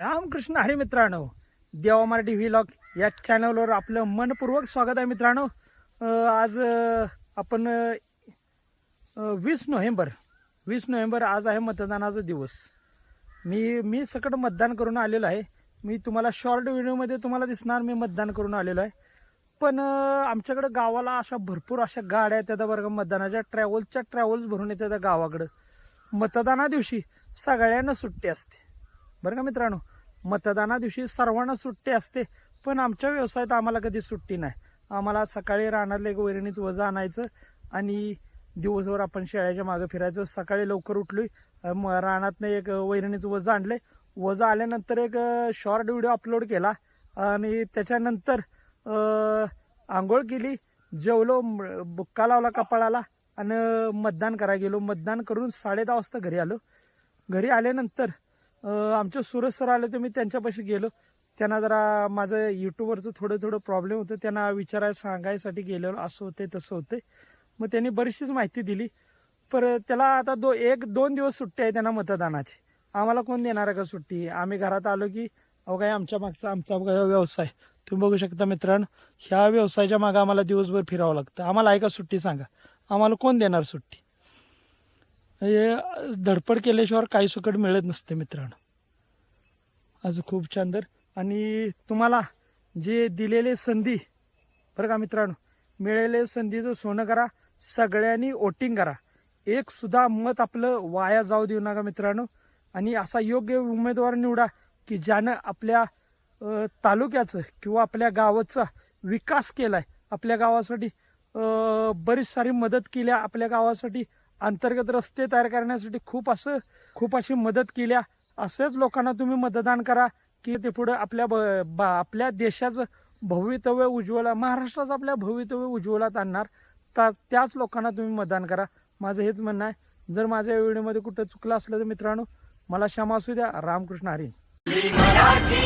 रामकृष्ण हरी मित्रांनो देवा मराठी व्हिलॉग या चॅनलवर आपलं मनपूर्वक स्वागत आहे मित्रांनो. आज आपण वीस नोव्हेंबर वीस नोव्हेंबर आज आहे मतदानाचा दिवस. मी मी सकट मतदान करून आलेलो आहे. मी तुम्हाला शॉर्ट व्हिडिओमध्ये तुम्हाला दिसणार मी मतदान करून आलेलो आहे. पण आमच्याकडं गावाला अशा भरपूर अशा गाड्या येतात बरं का मतदानाच्या ट्रॅव्हल्सच्या ट्रॅव्हल्स भरून येतात गावाकडं. मतदाना दिवशी सगळ्यांना सुट्टी असते. बरं का मित्रांनो? मतदाना दिवशी सर्वांना सुट्टी असते पण आमच्या व्यवसायात आम्हाला कधी सुट्टी नाही. आम्हाला सकाळी रानातलं एक वैरणीच वजा आणायचं आणि दिवसभर आपण शेळ्याच्या मागं फिरायचं. सकाळी लवकर उठलोय अं, म- रानातनं एक वैरणीचं वजा आणले वजा आल्यानंतर एक शॉर्ट व्हिडिओ अपलोड केला आणि त्याच्यानंतर आंघोळ केली जेवलो बुक्का लावला कपाळाला आणि मतदान करायला गेलो. मतदान करून साडे दहा वाजता घरी आलो. घरी आल्यानंतर आमचे सुरज सर आले तर मी त्यांच्यापाशी गेलो. त्यांना जरा माझं यूट्यूबवरचं थोडं थोडं प्रॉब्लेम होतं. त्यांना विचारायला सांगायसाठी गेलेलो. असं होते तसं होते मग त्यांनी बरीचशीच माहिती दिली. पर त्याला आता दो एक दोन दिवस सुट्टी आहे त्यांना मतदानाची. आम्हाला कोण देणार आहे का सुट्टी? आम्ही घरात आलो की अहो काय आमच्या मागचा आमचा व्यवसाय. तुम्ही बघू शकता मित्रांनो ह्या व्यवसायाच्या मागं आम्हाला दिवसभर फिरावं लागतं. आम्हाला आहे का सुट्टी सांगा. आम्हाला कोण देणार सुट्टी? हे धडपड केल्याशिवाय काही सुकट मिळत नसते मित्रांनो. अजून खूप छान तर आणि तुम्हाला जे दिलेले संधी बरं का मित्रांनो मिळेले संधीचं सोनं करा सगळ्यांनी वोटिंग करा. एक सुद्धा मत आपलं वाया जाऊ देऊ नका मित्रांनो. आणि असा योग्य उमेदवार निवडा की ज्यानं आपल्या तालुक्याचं किंवा आपल्या गावाचा विकास केलाय आपल्या गावासाठी बरीच सारी मदत केल्या आपल्या गावासाठी. अंतर्गत रस्ते तयार करण्यासाठी खूप असं खूप अशी मदत केल्या. असेच लोकांना तुम्ही मतदान करा की ते पुढे आपल्या ब- बा- आपल्या देशाचं भवितव्य उज्ज्वला महाराष्ट्राचं आपल्या भवितव्य उज्ज्वलात आणणार. तर त्याच लोकांना तुम्ही मतदान करा. माझं हेच म्हणणं आहे. जर माझ्या व्हिडिओमध्ये कुठं चुकलं असलं तर मित्रांनो मला क्षमा असू द्या. रामकृष्ण हरी. मराठी